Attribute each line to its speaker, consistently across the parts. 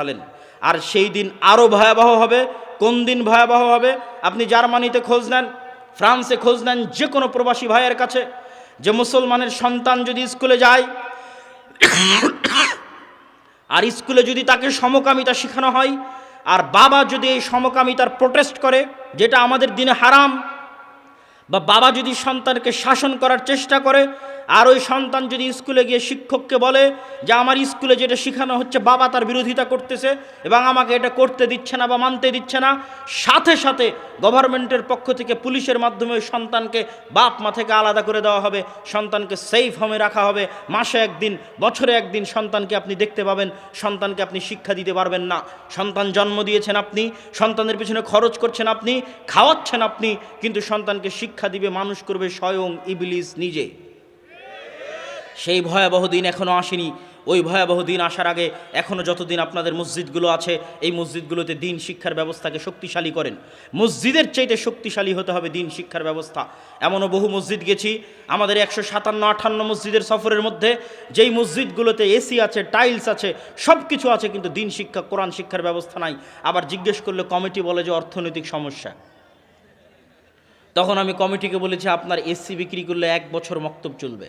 Speaker 1: ফেলেন। আর সেই দিন আরও ভয়াবহ হবে। কোন দিন ভয়াবহ হবে? আপনি জার্মানিতে খোঁজ নেন, ফ্রান্সে খোঁজ নেন যে কোনো প্রবাসী ভাইয়ের কাছে, যে মুসলমানের সন্তান যদি স্কুলে যায়, আর স্কুলে যদি তাকে সমকামিতা শেখানো হয়, আর বাবা যদি এই সমকামিতার প্রোটেস্ট করে, যেটা আমাদের দিনে হারাম, বা বাবা যদি সন্তানকে শাসন করার চেষ্টা করে আর ওই সন্তান যদি স্কুলে গিয়ে শিক্ষককে বলে যে আমার স্কুলে যেটা শেখানো হচ্ছে, বাবা তার বিরোধিতা করতেছে এবং আমাকে এটা করতে দিচ্ছে না বা মানতে দিচ্ছে না, সাথে সাথে গভর্নমেন্টের পক্ষ থেকে পুলিশের মাধ্যমে ওই সন্তানকে বাপ মা থেকে আলাদা করে দেওয়া হবে, সন্তানকে সেফ হোমে রাখা হবে। মাসে একদিন, বছরে একদিন সন্তানকে আপনি দেখতে পাবেন, সন্তানকে আপনি শিক্ষা দিতে পারবেন না। সন্তান জন্ম দিয়েছেন আপনি, সন্তানের পিছনে খরচ করছেন আপনি, খাওয়াচ্ছেন আপনি, কিন্তু সন্তানকে শিক্ষা দিবে, মানুষ করবে স্বয়ং ইবলিস নিজে। সেই ভয়াবহ দিন এখনও আসেনি। ওই ভয়াবহ দিন আসার আগে এখনও যতদিন আপনাদের মসজিদগুলো আছে, এই মসজিদগুলোতে দিন শিক্ষার ব্যবস্থাকে শক্তিশালী করেন। মসজিদের চাইতে শক্তিশালী হতে হবে দিন শিক্ষার ব্যবস্থা। এমনও বহু মসজিদ গেছি, আমাদের একশো সাতান্ন আটান্ন মসজিদের সফরের মধ্যে যেই মসজিদগুলোতে এসি আছে, টাইলস আছে সব কিছু আছে, কিন্তু দিন শিক্ষা, কোরআন শিক্ষার ব্যবস্থা নাই। আবার জিজ্ঞেস করলে কমিটি বলে যে অর্থনৈতিক সমস্যা। তখন আমি কমিটিকে বলেছি, আপনার এসি বিক্রি করলে এক বছর মক্তব চলবে।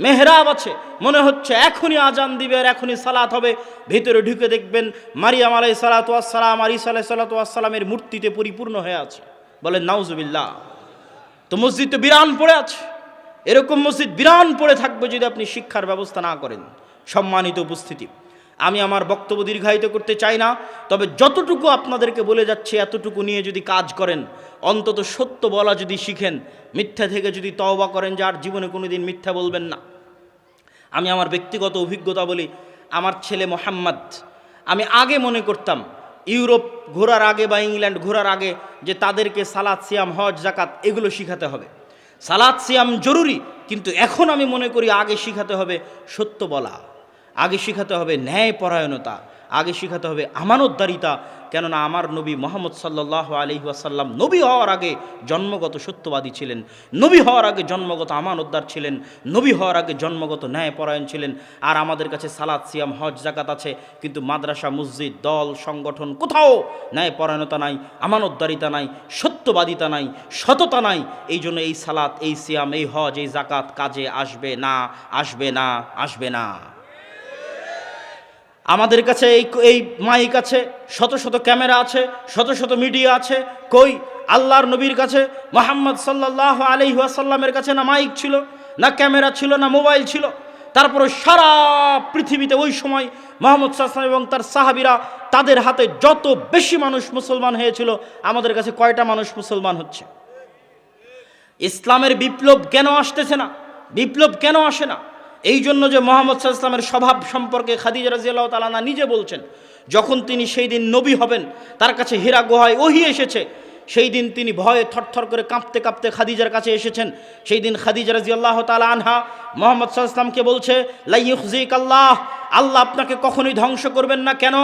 Speaker 1: মেহরাব আছে। মনে হচ্ছে এখনই আজান দিবে আর এখনই সালাত হবে। ভেতরে ঢুকে দেখবেন মারিয়াম আলাই সালাতাম আর ইসা আলাই সালাতামের মূর্তিতে পরিপূর্ণ হয়ে আছে। বলেন, নাউজুবিল্লাহ, তো মসজিদ তো বিরান পড়ে আছে। এরকম মসজিদ বিরান পড়ে থাকবে যদি আপনি শিক্ষার ব্যবস্থা না করেন। সম্মানিত উপস্থিতি। আমি আমার বক্তব্য দীর্ঘায়িত করতে চাই না, তবে যতটুকু আপনাদেরকে বলে যাচ্ছে এতটুকু নিয়ে যদি কাজ করেন, অন্তত সত্য বলা যদি শিখেন, মিথ্যা থেকে যদি তওবা করেন যে আর জীবনে কোনো দিন মিথ্যা বলবেন না। আমি আমার ব্যক্তিগত অভিজ্ঞতা বলি, আমার ছেলে মোহাম্মদ, আমি আগে মনে করতাম, ইউরোপ ঘোরার আগে বা ইংল্যান্ড ঘোরার আগে যে তাদেরকে সালাদ, সিয়াম, হজ জাকাত এগুলো শিখাতে হবে। সালাদ, সিয়াম জরুরি, কিন্তু এখন আমি মনে করি আগে শিখাতে হবে সত্য বলা। আগে শিখাতে হবে ন্যায় পরায়ণতা আগে শিখাতে হবে আমানতদারিতা, কেননা আমার নবী মোহাম্মদ সাল্লাহ আলি ওয়াসাল্লাম নবী হওয়ার আগে জন্মগত সত্যবাদী ছিলেন, নবী হওয়ার আগে জন্মগত আমানতদার ছিলেন, নবী হওয়ার আগে জন্মগত ন্যায়পরায়ণ ছিলেন, আর আমাদের কাছে সালাদ সিয়াম, হজ জাকাত আছে, কিন্তু মাদ্রাসা, মসজিদ, দল, সংগঠন কোথাও ন্যায়পরায়ণতা নাই, আমানতদারিতা নাই, সত্যবাদিতা নাই, সততা নাই, এই জন্য এই সালাত, এই সিয়াম, এই হজ, এই জাকাত কাজে আসবে না আসবে না আসবে না। আমাদের কাছে এই এই মাইক আছে, শত শত ক্যামেরা আছে, শত শত মিডিয়া আছে। কই? আল্লাহর নবীর কাছে। মোহাম্মদ সাল্লাহ আলি ওয়াসাল্লামের কাছে না মাইক ছিল, না ক্যামেরা ছিল, না মোবাইল ছিল। তারপরে সারা পৃথিবীতে ওই সময় মোহাম্মদ সাল্লাম এবং তার সাহাবিরা তাদের হাতে যত বেশি মানুষ মুসলমান হয়েছিল, আমাদের কাছে কয়টা মানুষ মুসলমান হচ্ছে? ইসলামের বিপ্লব কেন আসতেছে না? বিপ্লব কেন আসে না? এই জন্য যে মোহাম্মদ সাল্লামের স্বভাব সম্পর্কে খাদিজা রাজিয়াল্লাহ তালানা নিজে বলছেন, যখন তিনি সেই দিন নবী হবেন, তার কাছে হীরা গুহায় ওহি এসেছে, সেই দিন তিনি ভয়ে থরথর করে কাঁপতে কাঁপতে খাদিজার কাছে এসেছেন। সেই দিন খাদিজা রাজি আল্লাহ তালা আনহা মোহাম্মদ সাল্লামকে বলছে লাইয়ুজিক আল্লাহ আল্লাহ আপনাকে কখনোই ধ্বংস করবেন না। কেন?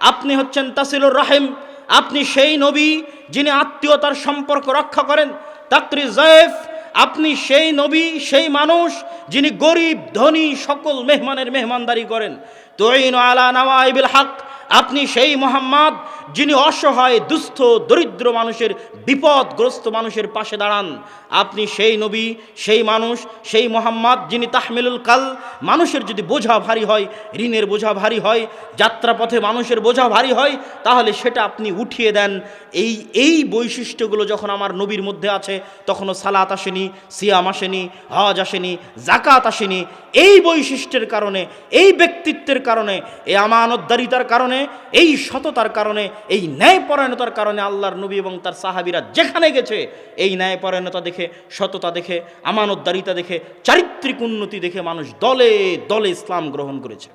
Speaker 1: আপনি হচ্ছেন তাসিলুর রাহিম। আপনি সেই নবী যিনি আত্মীয়তার সম্পর্ক রক্ষা করেন। তাকরি জয়েফ আপনি সেই নবী, সেই মানুষ যিনি গরিব, ধনী, সকল মেহমানের মেহমানদারি করেন। তোইন আলা নওয়াইবিল হক আপনি সেই মোহাম্মদ যিনি অসহায়, দুস্থ, দরিদ্র মানুষের, বিপদগ্রস্ত মানুষের পাশে দাঁড়ান। আপনি সেই নবী, সেই মানুষ, সেই মোহাম্মদ যিনি তাহমিলুল কাল, মানুষের যদি বোঝা ভারী হয়, ঋণের বোঝা ভারী হয়, যাত্রাপথে মানুষের বোঝা ভারী হয়, তাহলে সেটা আপনি উঠিয়ে দেন। এই এই বৈশিষ্ট্যগুলো যখন আমার নবীর মধ্যে আছে, তখনও সালাত আসেনি, সিয়াম আসেনি, হজ আসেনি জাকাত আসেনি। এই বৈশিষ্ট্যের কারণে, এই ব্যক্তিত্বের কারণে, এই আমানতদারিতার কারণে এই সততার কারণে, এই ন্যায়পরায়ণতার কারণে আল্লাহর নবী এবং তার সাহাবিরা যেখানে গেছে, এই ন্যায়পরায়ণতা দেখে, সততা দেখে, আমানতদারিতা দেখে, চারিত্রিক উন্নতি দেখে মানুষ দলে দলে ইসলাম গ্রহণ করেছে।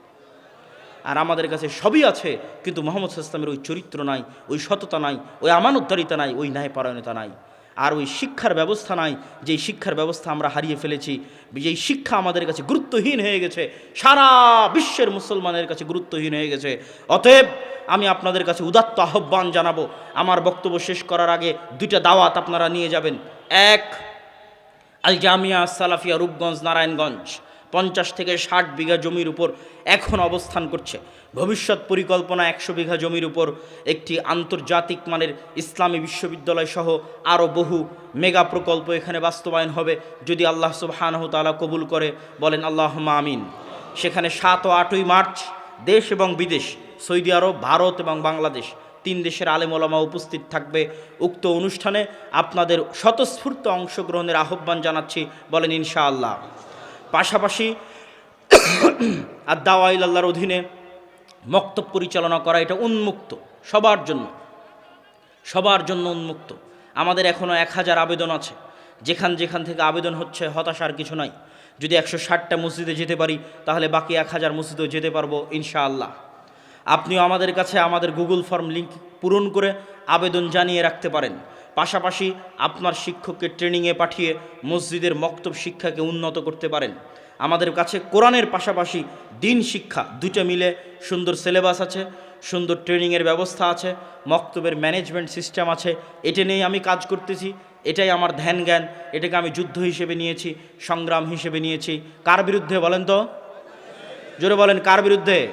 Speaker 1: আর আমাদের কাছে সবই আছে, কিন্তু মোহাম্মদ ইসলামের ওই চরিত্র নাই, ওই সততা নাই, ওই আমানতদারিতা নাই, ওই ন্যায়পরায়ণতা নাই। আর ওই শিক্ষার ব্যবস্থা নাই, যেই শিক্ষার ব্যবস্থা আমরা হারিয়ে ফেলেছি, যেই শিক্ষা আমাদের কাছে গুরুত্বহীন হয়ে গেছে, সারা বিশ্বের মুসলমানের কাছে গুরুত্বহীন হয়ে গেছে। অতএব আমি আপনাদের কাছে উদাত্ত আহ্বান জানাব, আমার বক্তব্য শেষ করার আগে দুইটা দাওয়াত আপনারা নিয়ে যাবেন। এক আল জামিয়া সালাফিয়া রূপগঞ্জ, নারায়ণগঞ্জ। পঞ্চাশ থেকে ষাট বিঘা জমির উপর এখন অবস্থান করছে। ভবিষ্যৎ পরিকল্পনা একশো বিঘা জমির উপর একটি আন্তর্জাতিক মানের ইসলামী বিশ্ববিদ্যালয় সহ আরও বহু মেগা প্রকল্প এখানে বাস্তবায়ন হবে। যদি আল্লাহ সুবহানাহ তাআলা কবুল করে, বলেন আল্লাহ আমিন। সেখানে সাত ও আটই মার্চ দেশ এবং বিদেশ, সৌদি আরব, ভারত এবং বাংলাদেশ তিন দেশের আলেমোলামা উপস্থিত থাকবে। উক্ত অনুষ্ঠানে আপনাদের স্বতঃস্ফূর্ত অংশগ্রহণের আহ্বান জানাচ্ছি, বলেন ইনশাআল্লাহ। পাশাপাশি আদাওয়াইল আল্লাহর অধীনে মক্তব পরিচালনা করা এটা উন্মুক্ত, সবার জন্য সবার জন্য উন্মুক্ত। আমাদের এখনও এক হাজার আবেদন আছে। যেখান যেখান থেকে আবেদন হচ্ছে হতাশার কিছু নাই। যদি একশো ষাটটা মসজিদে যেতে পারি, তাহলে বাকি এক হাজার মসজিদেও যেতে পারব ইনশাআল্লাহ। আপনিও আমাদের কাছে আমাদের গুগল ফর্ম লিঙ্ক পূরণ করে আবেদন জানিয়ে রাখতে পারেন। পাশাপাশি আপনার শিক্ষককে ট্রেনিংয়ে পাঠিয়ে মসজিদের মক্তব শিক্ষাকে উন্নত করতে পারেন। আমাদের কাছে কোরআনের পাশাপাশি দিন শিক্ষা দুইটা মিলে সুন্দর সিলেবাস আছে, সুন্দর ট্রেনিংয়ের ব্যবস্থা আছে, মক্তবের ম্যানেজমেন্ট সিস্টেম আছে। এটা নিয়েই আমি কাজ করতেছি, এটাই আমার ধ্যান জ্ঞান এটাকে আমি যুদ্ধ হিসেবে নিয়েছি, সংগ্রাম হিসেবে নিয়েছি। কার বিরুদ্ধে বলেন তো? জোরে বলেন, কার বিরুদ্ধে?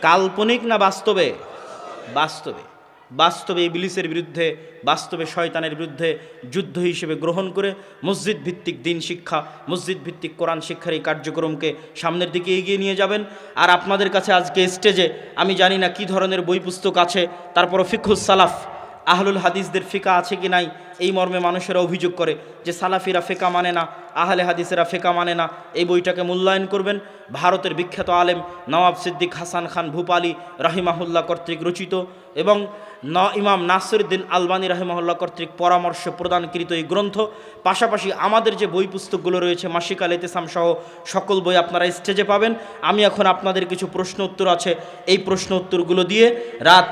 Speaker 1: কাল্পনিক না বাস্তবে? বাস্তবে। বাস্তবে ইবলিসের বিরুদ্ধে, বাস্তবে শয়তানের বিরুদ্ধে যুদ্ধ হিসেবে গ্রহণ করে মসজিদ ভিত্তিক দিন শিক্ষা মসজিদ ভিত্তিক কোরআন শিক্ষার এই কার্যক্রমকে সামনের দিকে এগিয়ে নিয়ে যাবেন। আর আপনাদের কাছে আজকে স্টেজে আমি জানি না কি ধরনের বই পুস্তক আছে, তারপরও ফিখুস সালাফ আহলুল হাদিসদের ফিকা আছে কি নাই? এই মর্মে মানুষেরা অভিযোগ করে যে সালাফিরা ফেকা মানে না, আহলে হাদিসেরা ফেকা মানে না। এই বইটাকে মূল্যায়ন করবেন। ভারতের বিখ্যাত আলেম নওয়াব সিদ্দিক হাসান খান ভূপালি রাহিমাহুল্লাহ কর্তৃক রচিত এবং ন ইমাম নাসিরুদ্দিন আলবানী রাহিমাহুল্লাহ কর্তৃক পরামর্শ প্রদানকৃত এই গ্রন্থ। পাশাপাশি আমাদের যে বই পুস্তকগুলো রয়েছে মাসিক আল এতেসাম সহ সকল বই আপনারা স্টেজে পাবেন। আমি এখন আপনাদের কিছু প্রশ্ন উত্তর আছে। এই প্রশ্ন উত্তরগুলো দিয়ে রাত